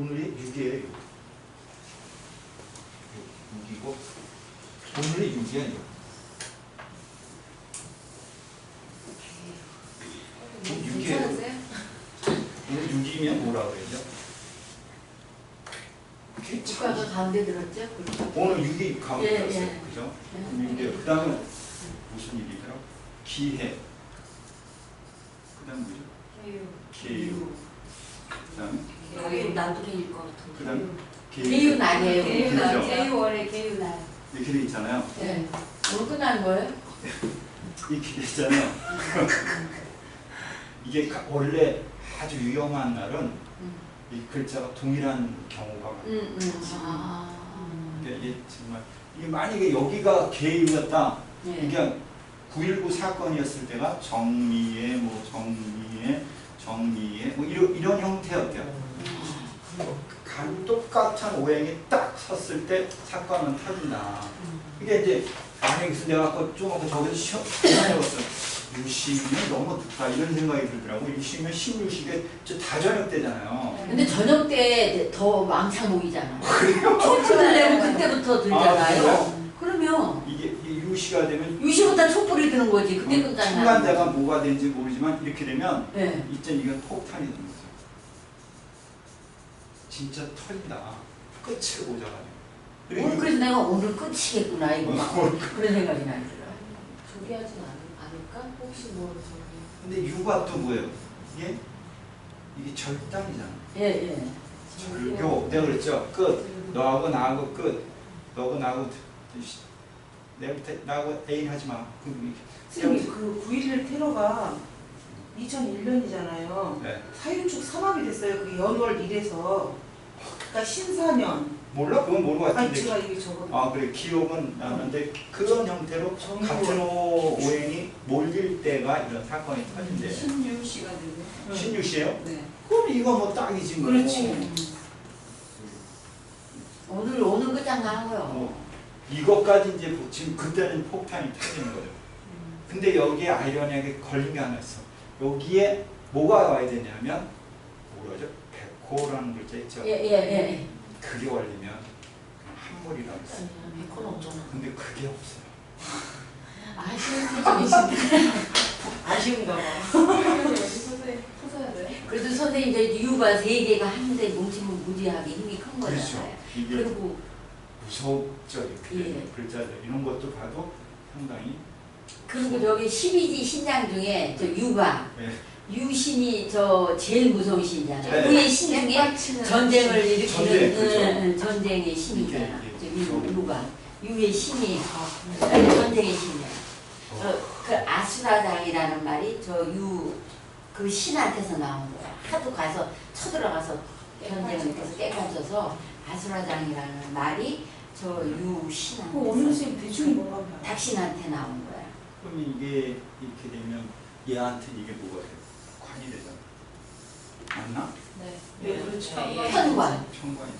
오늘이 6이에요. 6이고 오늘이 6이야 이거. 그럼 6이에요. 괜찮으세요? 오늘 6이면 뭐라 그러죠? 국가가 가운데 들었죠? 오늘 6이 가운데 예, 들었어요. 예. 그죠? 이제 그 다음에 무슨 일이더라? 기해. 그 다음 뭐죠? 계유. 그 다음에 여기 나도 개일 것 같은. 그 다음에 개유 아니에요. 개유 개유 날. 날. 개유 월에 개유 날. 이렇게 돼 있잖아요. 네. 오늘 끝난 거예요? 이렇게 돼 있잖아요. 이게 가- 원래 아주 위험한 날은 음. 이 글자가 동일한 경우가 많아요. 응, 응. 아. 그러니까 이게 정말 이게 만약에 여기가 개유였다. 네. 이게 9.19 사건이었을 때가 정리의 뭐 정리의 정리의 뭐 이런 이런 형태였대요. 간 똑같은 오행이 딱 섰을 때 사건은 터진다. 이게 이제 만약에 내가 아까 좀 아까 저기서 시험 해봤어. 유시면 너무 늦다 이런 생각이 들더라고. 유시면 신유식에 저 다저녁 때잖아요. 근데 저녁 때 더 왕창 모이잖아요. 촛불을 내고 그때부터 아, 들잖아요. 그래요? 그러면 이게 이 유시가 되면 유시보다 촛불이 드는 거지. 그때 끝나잖아요. 순간대가 뭐가 되는지 모르지만 이렇게 되면 네. 이제 이건 폭탄이 거죠. 진짜 터진다. 끝을 보자가지고. 오늘 그래서 내가 오늘 끝이겠구나 이거 막 그런 생각이 나더라. 저기 하진 않, 않을까? 혹시 뭐 저기 근데 유가 또 뭐예요? 이게 이게 절단이잖아. 예 예. 절교. 내가 그랬죠. 끝. 너하고 나하고 끝. 너하고 나하고 내부터 나하고 애인 하지 마. 그럼 선생님 그9.11 테러가 2001년이잖아요. 네. 사유축 사막이 됐어요. 그 연월 1에서 그러니까 신사년. 몰라? 그건 모르는 것 아니. 제가 이게 저거 아 그래 기억은 나는데 그런 형태로. 같은 오- 오행이 몰릴 때가 이런 사건이 터진대. 신유 씨가 되고. 신유 씨예요? 네. 그럼 이거 뭐 딱이지 뭐. 그렇지. 오늘 오늘 끝장 나는 거요. 뭐 이것까지 이제 보- 지금 그때는 폭탄이 터지는 거죠. 근데 여기에 아이러니하게 걸린 게 하나 있어. 여기에 뭐가 와야 되냐면 뭐라죠? 백호라는 글자 있죠. 예 예 예. 그게 걸리면 한물이라고 있어. 백호는 없잖아. 근데 그게 없어요. 아쉬운 표정이신데. 아쉬운가 봐. 그래도 선생님 이제 유가 세 개가 한데 뭉치면 무지하게 힘이 큰 그렇죠. 거잖아요. 이게 그리고 무섭죠 이렇게 예. 글자들 이런 것도 봐도 상당히 그리고 저기 12지 신장 중에 저 유가 예. 유신이 저 제일 무서운 신이잖아요. 네. 그의 신 중에 전쟁을 전쟁, 일으키는 그렇죠. 응, 응, 전쟁의 신이잖아. 이게, 저 이게 유, 무서운- 유가 유의 신이 아니, 전쟁의 신이야. 어, 그 아수라장이라는 말이 저 유 그 신한테서 나온 거야. 하도 가서 쳐들어가서 전쟁을 해서 깨맞춰서 아수라장이라는 말이 저유그 신한테 오늘 선생님 대충이 뭔가 봐요. 닥신한테 나온 거야. 그러면 이게 이렇게 되면 얘한테 이게 뭐가 돼요? 관이 되잖아. 맞나? 네. 네, 그렇죠. 현관. 평관이.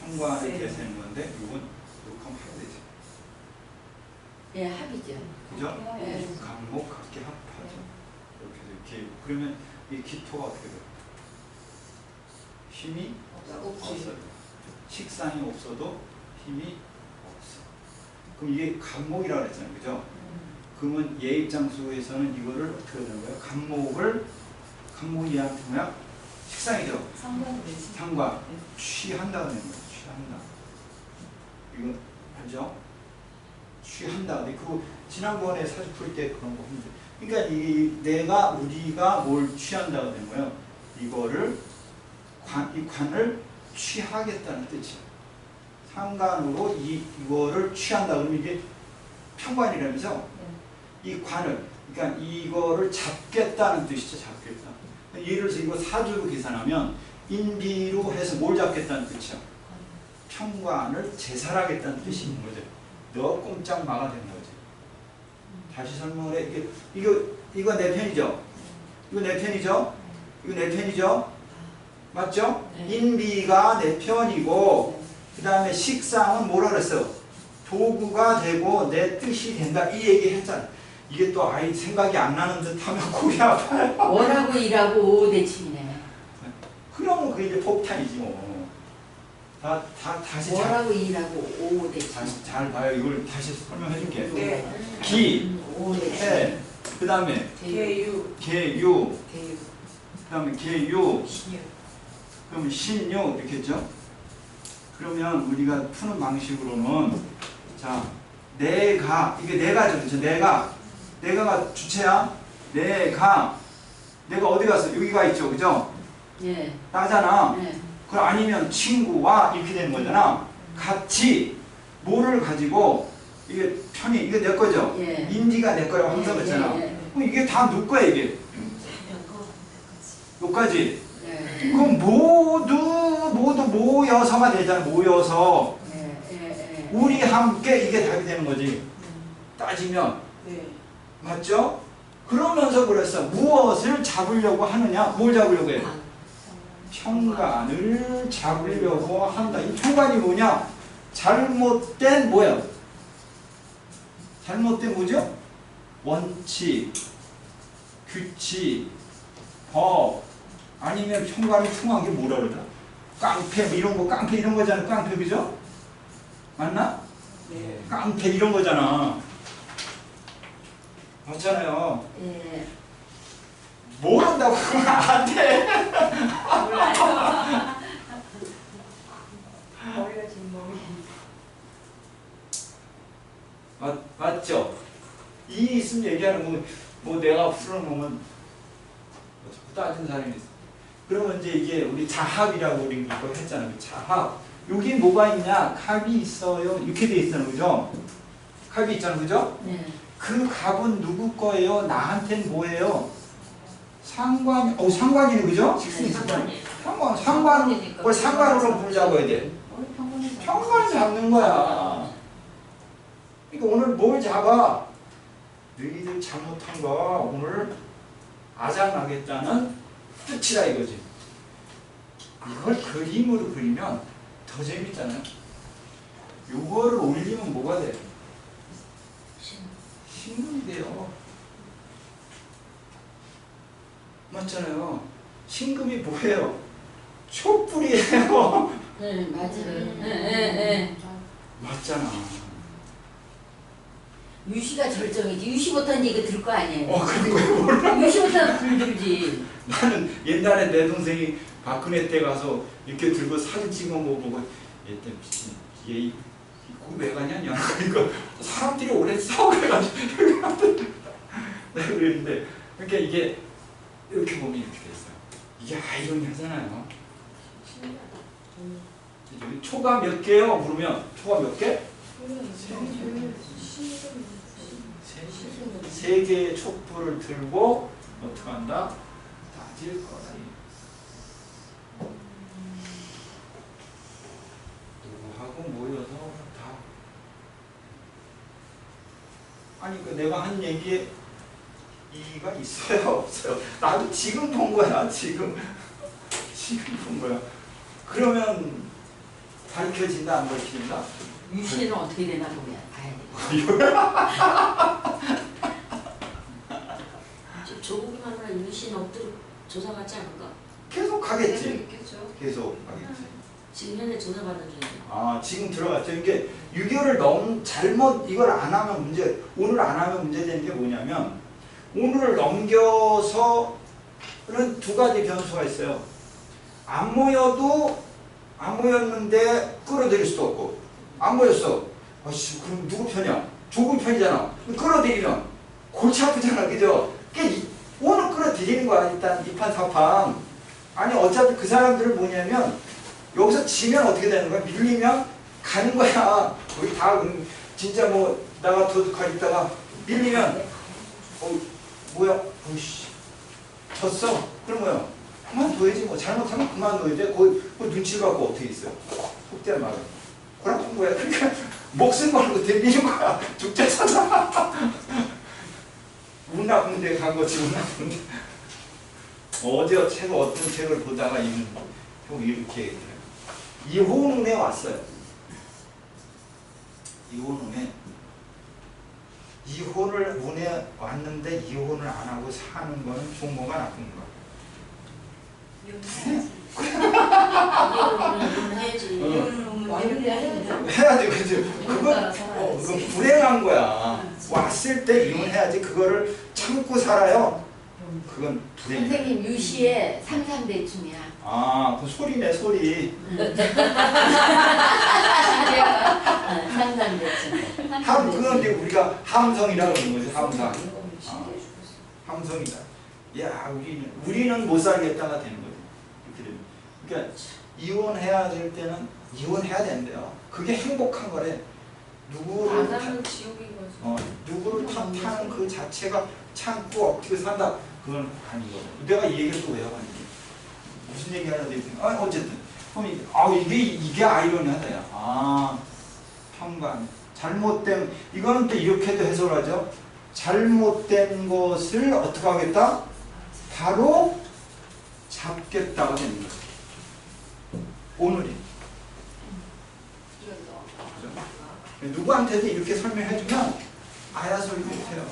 평관이 네. 되는 건데 이건 욕하면 해야 되지. 예, 합이죠. 그죠? 네. 강목 각기 합하죠. 이렇게 이렇게 그러면 이 기토가 어떻게 돼요? 힘이 없어요. 식상이 없어도 힘이 없어. 그럼 이게 간목이라고 그랬잖아요. 그죠? 그러면 얘 입장소에서는 이거를 어떻게 거예요? 간목을 간목이 얘한테 뭐야? 식상이죠. 되지. 상관 취한다는 거예요. 취한다. 이거 알죠? 취한다. 그 지난번에 사주 풀 때 그런 거 힘들. 그러니까 이 내가 우리가 뭘 취한다고 된 거예요. 이거를 관, 이 관을 취하겠다는 뜻이야. 상관으로 이 이거를 취한다 그러면 이게 평관이라면서 이 관을 그러니까 이거를 잡겠다는 뜻이죠. 잡겠다. 예를 들어서 이거 사주로 계산하면 인비로 해서 뭘 잡겠다는 뜻이야. 평관을 제살하겠다는 뜻이 있는 거죠. 너 꼼짝 막아야 되는 거지. 다시 설명을 해. 이게 이거 이거 내 편이죠. 이거 내 편이죠. 이거 내 편이죠. 맞죠? 네. 인비가 내 편이고 그 다음에 식상은 뭐라 그랬어? 도구가 되고 내 뜻이 된다 이 얘기 했잖아. 이게 또 아이 생각이 안 나는 듯 하면 골이 아파요. 원하고 일하고 오대칭이네. 그럼 그러면 그게 이제 폭탄이지 뭐. 다, 다, 다시 잘, 뭐라고 일하고 오 대신. 다시 잘 봐요. 이걸 다시 설명해 줄게. 네. 기, 오 대신. 해, 그 다음에 개유 개, 유, 대유. 그 다음에 개, 유, 신유. 그러면 신, 유 이렇게 했죠? 그러면 우리가 푸는 방식으로는 자, 내가 이게 내가죠, 그렇죠? 내가 내가가 주체야. 내가 내가 어디 갔어? 여기가 있죠, 그죠? 예. 나잖아. 예. 그럼 아니면 친구와 이렇게 되는 거잖아. 같이 뭐를 가지고 이게 편이 이게 내 거죠. 예. 인디가 내 거라고 항상 예, 그랬잖아. 예, 예. 그럼 이게 다 누구 거야 이게? 여기까지. 예. 그럼 모두 모두 모여서가 되잖아. 모여서 예. 예. 예. 우리 함께 이게 답이 되는 거지. 따지면 네 맞죠? 그러면서 그랬어. 무엇을 잡으려고 하느냐? 뭘 잡으려고 해? 평간을 잡으려고 한다. 이 평간이 뭐냐? 잘못된 뭐야? 잘못된 뭐죠? 원칙, 규칙, 법 아니면 평간을 통한 게 뭐라 그러더라? 깡패 뭐 이런 거 깡패 이런 거잖아. 깡패 그죠? 맞나? 네. 깡패 이런 거잖아. 맞잖아요. 예. 모른다고 그러면 안 돼. 머리가 지금 머리. 맞, 맞죠? 이 있으면 얘기하는 거, 뭐 내가 풀어놓으면 뭐 자꾸 따지는 사람이 있어. 그러면 이제 이게 우리 자합이라고 우리 이거 했잖아요. 그 자합. 여기 뭐가 있냐? 갑이 있어요. 이렇게 돼 있잖아요. 그죠? 갑이 있잖아요. 그죠? 예. 그 갑은 누구 거예요? 나한텐 뭐예요? 상관, 어, 상관이네. 그죠? 상관, 상관, 뭘 상관으로 부르자고 돼. 평관 잡는 거야. 그러니까 오늘 뭘 잡아? 너희들 잘못한 거 오늘 아장나겠다는 뜻이다 이거지. 이걸 그림으로 그리면 더 재밌잖아요. 요거를 올리면 뭐가 돼? 신금이 돼요. 맞잖아요. 신금이 뭐예요? 촛불이에요. 예. 맞아요. 예. 예. 예. 맞잖아. 유시가 절정이지. 유시 못한 얘기 들 거 아니에요. 어 그런. 몰라. 유시 못하면 불들지. 나는 옛날에 내 동생이 박근혜 때 가서 이렇게 들고 사진 찍은 거 보고 얘때 미친 얘 이거 왜 가냐냐 그러니까 사람들이 오래 싸워가지고 내가 그랬는데 그러니까 이게 이렇게 보면 이렇게 됐어요. 이게 아이러니하잖아요. 초가 몇 개요? 물으면 초가 몇 개? 세, 세 개의 촛불을 들고 어떻게 한다? 따질 거다. 누구하고 모여서 다. 아니 그 내가 한 얘기에 이의가 있어요 없어요? 나도 지금 본 거야 지금 지금 본 거야. 그러면 밝혀진다 안 밝혀진다? 유시는 어떻게 되나 보면 봐야 돼. 조국이 말하는 유신 엎드려 조사 받지 않을까? 계속 가겠지. 계속 가겠지. 지금 현재 조사받는 중이에요. 아 지금 들어갔죠. 이게 6개월을 넘 잘못 이걸 안 하면 문제 오늘 안 하면 문제되는 게 뭐냐면 오늘을 넘겨서는 두 가지 변수가 있어요. 안 모여도 안 모였는데 끌어들일 수도 없고 안 모였어. 아씨 그럼 누구 편이야? 조국 편이잖아. 끌어들이면 골치 아프잖아, 그죠? 그러니까 이- 오늘 끌어들이는 거야 일단 이판 사판. 아니 어차피 그 사람들은 뭐냐면 여기서 지면 어떻게 되는 거야? 밀리면 가는 거야. 거기 다 음, 진짜 뭐 나가 도둑가 있다가 밀리면 어 뭐야? 어이씨 졌어. 그럼 뭐야? 그만둬야지 뭐 잘못하면 그만둬야 돼. 그, 그 눈치를 갖고 어떻게 있어요? 속대한 말은 그런 거야. 그러니까 목숨 걸고 들리는 거야. 죽자 사자. 운 나쁜 데 간 거지 운 나쁜 데. 어제 책 어떤 책을 보다가 이분 형 이렇게. 이혼운에 왔어요. 이혼운에 이혼을 운에 왔는데 이혼을 안 하고 사는 거는 종모가 나쁜 거야. 해야지. 그지? 그건 어, 그건 불행한 거야. 왔을 때 이혼해야지. 그거를 참고 살아요. 그건 불행이야. 선생님 유시의 삼삼대충이야. 아, 그 소리네 소리. 어, 삼삼대충. 함 그건 이제 우리가 함성이라고 그러는 거지. 함성. 아, 함성이다. 야, 우리는 우리는 못 살겠다가 되는 거지. 이렇게 되면. 그러니까 이혼해야 될 때는 이혼해야 된대요. 그게 행복한 거래. 누구를 탓- 아담은 지옥인 거지. 어, 누구를 탓하는 그 자체가 참고 어떻게 산다. 그건 아닌 거고. 내가 이 얘기를 또 왜 하고 있니? 무슨 얘기 하려고 했더니, 아, 어쨌든. 그럼 아, 이게, 이게 아이러니하다, 야. 아, 평관. 잘못된, 이거는 또 이렇게도 해석하죠. 잘못된 것을 어떻게 하겠다? 바로 잡겠다고 되는 거죠. 오늘이. 누구한테도 이렇게 설명해주면 아야 소리 못해요.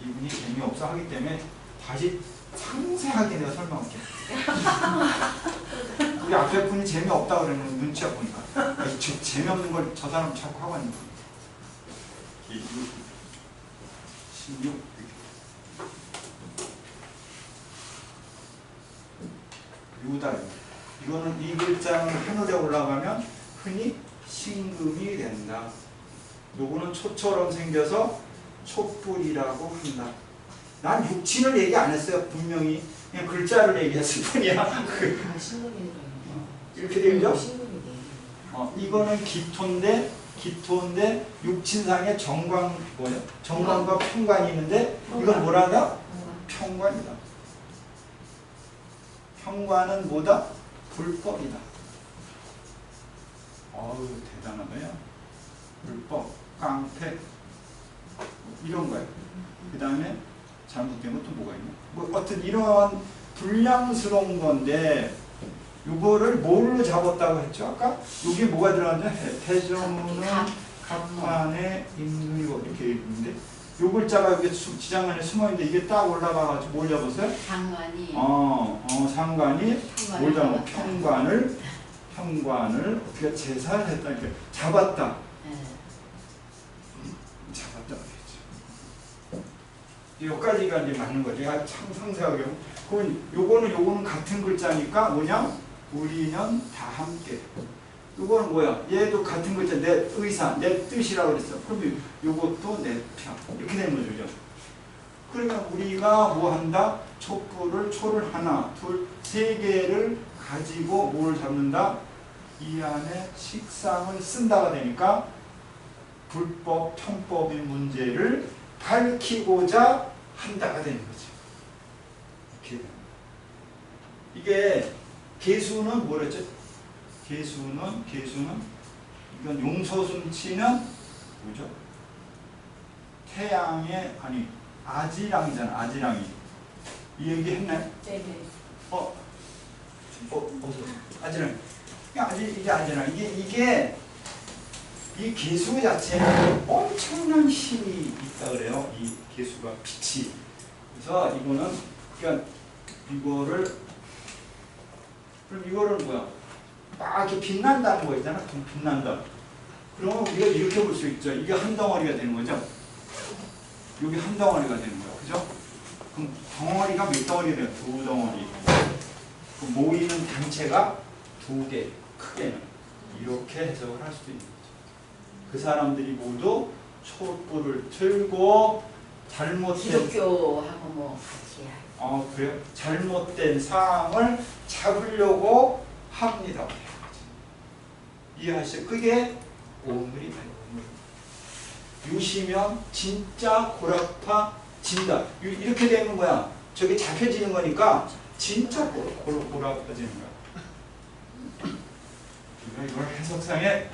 이분이, 이분이 재미없어 하기 때문에 다시 상세하게 내가 설명할게. 우리 앞에 분이 재미없다 그러는 눈치가 보니까 아이, 저, 재미없는 걸 저 사람 자꾸 하고 있는 거야. 16 유달 이거는 이 글자는 하늘에 올라가면 흔히 신금이 된다. 요거는 초처럼 생겨서 촛불이라고 한다. 난 육친을 얘기 안 했어요. 분명히 그냥 글자를 얘기했을 뿐이야. 그, 이렇게 되죠? 어, 이거는 기토인데 기토인데 육친상에 정관 뭐냐? 정관과 평관이 있는데 이건 뭐라다? 평관이다. 평관은 뭐다? 불법이다. 어우 대단하다요. 불법, 깡패 이런 거예요. 그 다음에 잘못된 것도 뭐가 있냐? 뭐 어떤 이런 불량스러운 건데 요거를 뭘로 잡았다고 했죠? 아까 여기 뭐가 들어갔냐? 대정문은 갑판에 임금이고 이렇게 있는데 요 글자가 여기 수- 지장 안에 숨어 있는데 이게 딱 올라가가지고 뭘 잡았어요? 장관이 어, 어 상관이 뭘 잡아? 평관을 평관을 어떻게 제사를 했다 이렇게. 예. 잡았다 그랬죠. 여기까지가 이제 맞는 거지. 아, 참 상세하게. 그럼 요거는 요거는 같은 글자니까 뭐냐? 우리는 다 함께. 요거는 뭐야? 얘도 같은 글자 내 의사, 내 뜻이라고 그랬어. 그럼 요것도 내 편. 이렇게 되는 거죠. 그러면 우리가 뭐 한다? 촛불을 초를 하나, 둘, 세 개를 가지고 뭘 잡는다? 이 안에 식상을 쓴다가 되니까 불법, 편법의 문제를 밝히고자 한다가 되는 거죠. 이렇게 됩니다. 이게 개수는 뭐랬죠? 개수는 개수는 이건 용서숨치는 뭐죠? 태양의 아니 아지랑이잖아 아지랑이 이 얘기 했나요? 네네. 어, 어, 어서 아지랑 아지 이게 아지랑 이게 이게 이 개수 자체는 엄청난 힘이 있다 그래요. 이 개수가 빛이. 그래서 이거는 그러니까 이거를 그럼 이거를 뭐야? 막 이렇게 빛난다는 거 있잖아. 좀 빛난다. 그러면 우리가 이렇게 볼 수 있죠. 이게 한 덩어리가 되는 거죠. 여기 한 덩어리가 되는 거야. 그죠? 그럼 덩어리가 몇 덩어리 돼요? 두 덩어리. 그 모이는 단체가 두 개, 크게는. 이렇게 해석을 할 수도 있는. 그 사람들이 모두 촛불을 틀고 잘못된 기독교하고 뭐 같이 할. 어 그래요? 잘못된 사항을 잡으려고 합니다. 이해하시죠? 그게 오물이 돼요. 유시면 진짜 고라파 진다. 유- 이렇게 되는 거야. 저게 잡혀지는 거니까 진짜 고- 고- 고라파지는 거야. 이걸 해석상에